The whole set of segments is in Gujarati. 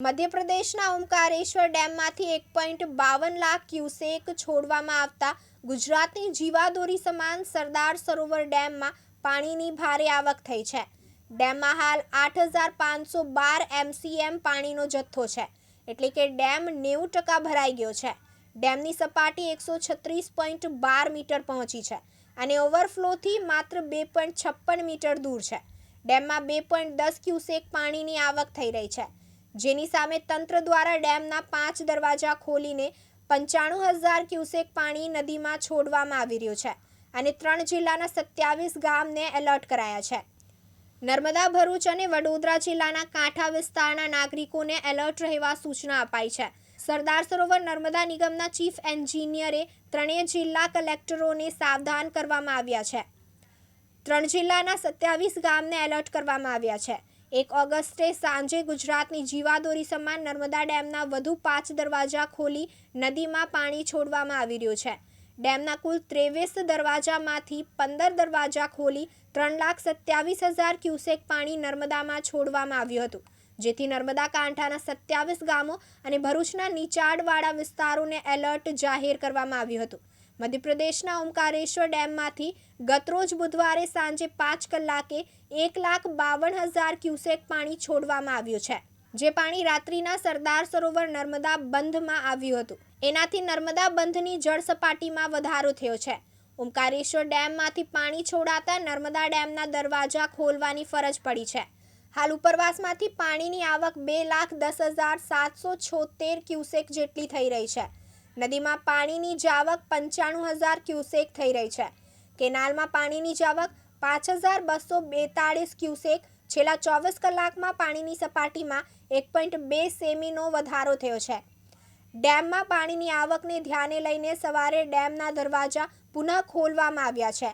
મધ્યપ્રદેશના ઓમકારેશ્વર ડેમમાંથી એક પોઈન્ટ બાવન લાખ ક્યુસેક છોડવામાં આવતા ગુજરાતની જીવાદોરી સમાન સરદાર સરોવર ડેમમાં પાણીની ભારે આવક થઈ છે. ડેમમાં હાલ આઠ હજાર પાંચસો બાર એમસીએમ પાણીનો જથ્થો છે. એટલે કે ડેમ નેવું ટકા ભરાઈ ગયો છે. ડેમની સપાટી એકસો છત્રીસ પોઈન્ટ બાર મીટર પહોંચી છે અને ઓવરફ્લોથી માત્ર બે પોઈન્ટ છપ્પન મીટર દૂર છે. ડેમમાં બે પોઈન્ટ દસ ક્યુસેક પાણીની આવક થઈ રહી છે. જેની સામે તંત્ર દ્વારા ડેમના પાંચ દરવાજા ખોલીને પંચાણું હજાર ક્યુસેક પાણી નદીમાં છોડવામાં આવી રહ્યું છે અને ત્રણ જિલ્લાના સત્યાવીસ ગામને એલર્ટ કરાયા છે. નર્મદા, ભરૂચ અને વડોદરા જિલ્લાના કાંઠા વિસ્તારના નાગરિકોને એલર્ટ રહેવા સૂચના અપાઈ છે. સરદાર સરોવર નર્મદા નિગમના ચીફ એન્જિનિયરે ત્રણેય જિલ્લા કલેક્ટરોને સાવધાન કરવામાં આવ્યા છે. ત્રણ જિલ્લાના સત્યાવીસ ગામને એલર્ટ કરવામાં આવ્યા છે. એક ઓગસ્ટે સાંજે ગુજરાતની જીવાદોરી સમાન નર્મદા ડેમના વધુ પાંચ દરવાજા ખોલી નદીમાં પાણી છોડવામાં આવી રહ્યું છે. ડેમના કુલ ત્રેવીસ દરવાજામાંથી પંદર દરવાજા ખોલી ત્રણ લાખ સત્યાવીસ હજાર ક્યુસેક પાણી નર્મદામાં છોડવામાં આવ્યું હતું. જેથી નર્મદા કાંઠાના સત્યાવીસ ગામો અને ભરૂચના નીચાણવાળા વિસ્તારોને એલર્ટ જાહેર કરવામાં આવ્યું હતું. મધ્યપ્રદેશના ઓમકારેશ્વર ડેમમાંથી ગતરોજ બુધવારે સાંજે પાંચ કલાકે એક લાખ બાવન હજાર ક્યુસેક પાણી છોડવામાં આવ્યું છે, જે પાણી રાત્રિના સરદાર સરોવર નર્મદા બંધમાં આવ્યું હતું. એનાથી નર્મદા બંધની જળ સપાટીમાં વધારો થયો છે. ઓમકારેશ્વર ડેમમાંથી પાણી છોડાતા નર્મદા ડેમના દરવાજા ખોલવાની ફરજ પડી છે. હાલ ઉપરવાસમાંથી પાણીની આવક બે લાખ દસ હજાર સાતસો છોતેર ક્યુસેક જેટલી થઈ રહી છે. નદીમાં પાણીની જાવક પંચાણું હજાર ક્યુસેક થઈ રહી છે. કેનાલમાં પાણીની જાવક પાંચ હજાર બસો બેતાળીસ ક્યુસેક, છેલ્લા ચોવીસ કલાકમાં પાણીની સપાટીમાં એક પોઈન્ટ બે સેમીનો વધારો થયો છે. ડેમમાં પાણીની આવકને ધ્યાને લઈને સવારે ડેમના દરવાજા પુનઃ ખોલવામાં આવ્યા છે.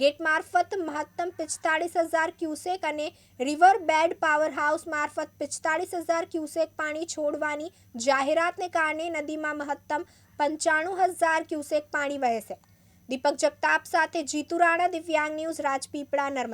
ગેટ મારફત મહત્તમ પિસ્તાળીસ હજાર ક્યુસેક અને રિવર બેડ પાવર હાઉસ મારફત પિસ્તાળીસ હજાર ક્યુસેક પાણી છોડવાની જાહેરાતને કારણે નદીમાં મહત્તમ પંચાણું હજાર ક્યુસેક પાણી વહેશે. દીપક જગતાપ સાથે જીતુ રાણા દિવ્યાંગ ન્યૂઝ, રાજપીપળા, નર્મદા.